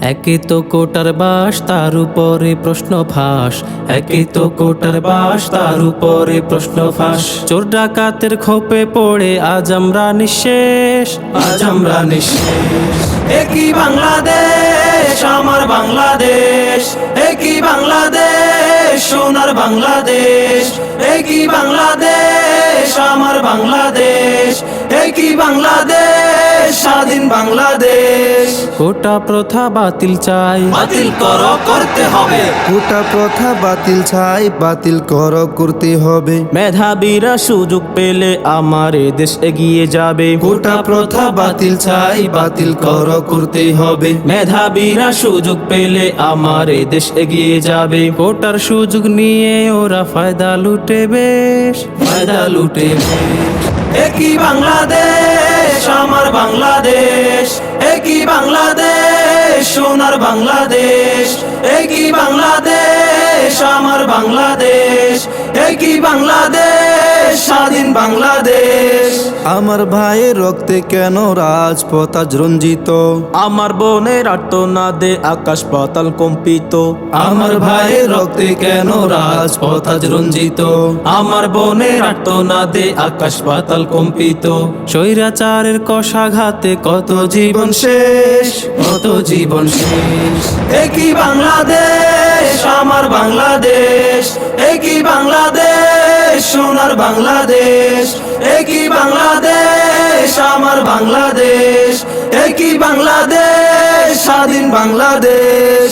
একে তো কোটার বাস, তার উপরে প্রশ্ন ফাঁস। একে তো কোটার বাস, তার উপরে প্রশ্ন ফাঁস। চোর ডাকাতের খোপে পড়ে আজ আমরা নিঃশেষ, আজ আমরা নিঃশেষ। একই বাংলাদেশ, আমার বাংলাদেশ। একই বাংলাদেশ, সোনার বাংলাদেশ। একই বাংলাদেশ, আমার বাংলাদেশ। একই বাংলাদেশ, স্বাধীন বাংলাদেশ। কোটা প্রথা বাতিল চাই। বাতিল কর করতে হবে। গোটা প্রথা বাতিল ছাই বাতিল কর করতে হবে। মেধাবীরা সুযোগ পেলে আমার দেশ এগিয়ে যাবে। গোটা প্রথা বাতিল ছাই বাতিল কর করতে হবে। মেধাবীরা সুযোগ পেলে আমার দেশ এগিয়ে যাবে। কোটার সুযোগ নিয়ে ওরা ফায়দা লুটে বেশ। ফায়দা লুটে বেশ। একই বাংলাদেশ আমার বাংলাদেশ। বাংলাদেশ একই বাংলাদেশ আমার বাংলাদেশ একই বাংলাদেশ স্বাধীন বাংলাদেশ। আমার ভাইয়ের রক্তে কেন রাজপথ আজ রঞ্জিত? আমার বোনের আর্তনাদে আকাশ পাতাল কম্পিত। আমার ভাইয়ের রক্তে কেন রাজপথ আজ রঞ্জিত? আমার বোনের আর্তনাদে আকাশ পাতাল কম্পিত। স্বৈরাচারের কষাঘাতে কত জীবন শেষ? কত জীবন শেষ? একই বাংলাদেশ আমার বাংলাদেশ। একই বাংলাদেশ সোনার বাংলাদেশ। বাংলাদেশ একই বাংলাদেশ স্বাধীন বাংলাদেশ।